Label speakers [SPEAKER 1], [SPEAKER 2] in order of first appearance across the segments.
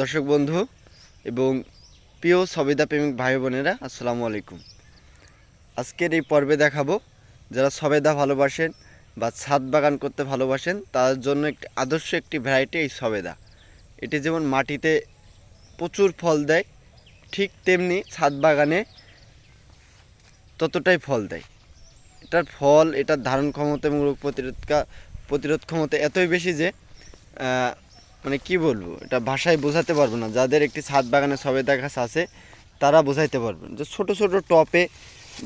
[SPEAKER 1] দর্শক বন্ধু এবং প্রিয় সবিদা প্রেমিক ভাই বোনেরা, আসসালামু আলাইকুম। আজকের এই পর্বে দেখাবো যারা সবেদা ভালোবাসেন বা ছাদ বাগান করতে ভালোবাসেন, তার জন্য একটি আদর্শ একটি ভ্যারাইটি এই সবেদা। এটি যেমন মাটিতে প্রচুর ফল দেয়, ঠিক তেমনি ছাদ বাগানে ততটাই ফল দেয়। এটার ফল, এটার ধারণ ক্ষমতা এবং রোগ প্রতিরোধকা, প্রতিরোধ ক্ষমতা এতই বেশি যে মানে কি বলব, এটা ভাষায় বোঝাতে পারব না। যাদের একটি ছাদ বাগানে সবেদা গাছ আছে, তারা বোঝাইতে পারবেন যে ছোট ছোট টপে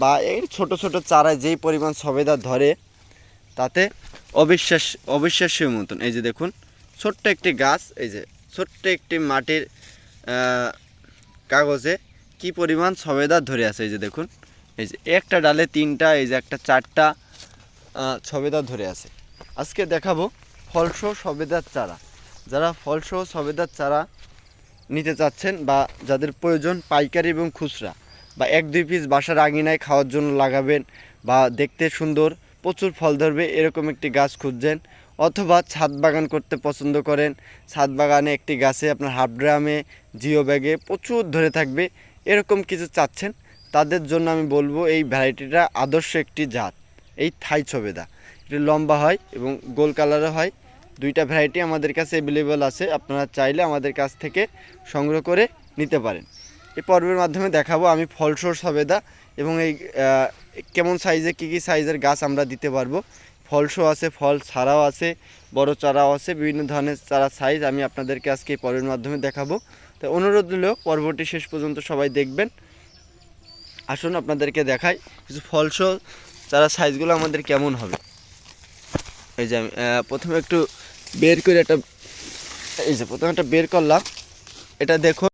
[SPEAKER 1] বা এই ছোট ছোট চারায় যেই পরিমাণ সবেদা ধরে, তাতে অবিশ্বাস অবিশ্বাস্য মতন। এই যে দেখুন, ছোট্ট একটি গাছ, এই যে ছোট্ট একটি মাটির কাগজে কি পরিমাণ সবেদা ধরে আছে, এই যে দেখুন। এই যে একটা ডালে তিনটা, এই যে একটা চারটা সবেদা ধরে আছে। আজকে দেখাবো ফলস সবেদার চারা। যারা ফলসহ সবেদার চারা নিতে চাচ্ছেন বা যাদের প্রয়োজন পাইকারি এবং খুচরা বা এক, দুই পিস বাসার আঙিনায় খাওয়ার জন্য লাগাবেন বা দেখতে সুন্দর প্রচুর ফল ধরবে, এরকম একটি গাছ খুঁজছেন অথবা ছাদ বাগান করতে পছন্দ করেন, ছাদ বাগানে একটি গাছে আপনার হাফ ড্রামে, জিও ব্যাগে প্রচুর ধরে থাকবে, এরকম কিছু চাচ্ছেন, তাদের জন্য আমি বলব এই ভ্যারাইটিটা আদর্শ একটি জাত, এই থাই ছবেদা এটি লম্বা হয় এবং গোল কালারও হয় দুইটা ভ্যারাইটি আমাদের কাছে অ্যাভেলেবল আছে, আপনারা চাইলে আমাদের কাছ থেকে সংগ্রহ করে নিতে পারেন। এই পর্বের মাধ্যমে দেখাবো আমি ফলসর সবেদা এবং এই কেমন সাইজে কী কী সাইজের গাছ আমরা দিতে পারব। ফলসও আছে, ফল ছাড়াও আছে, বড় চারাও আছে, বিভিন্ন ধরনের চারা সাইজ আমি আপনাদেরকে আজকে এই পর্বের মাধ্যমে দেখাবো। তো অনুরোধ হলেও পর্বটি শেষ পর্যন্ত সবাই দেখবেন। আসুন আপনাদেরকে দেখাই কিছু ফলসহ চারা সাইজগুলো আমাদের কেমন হবে। এই যে আমি প্রথমে একটু বের করে একটা এই যে প্রথমে একটা বের করলাম। এটা দেখো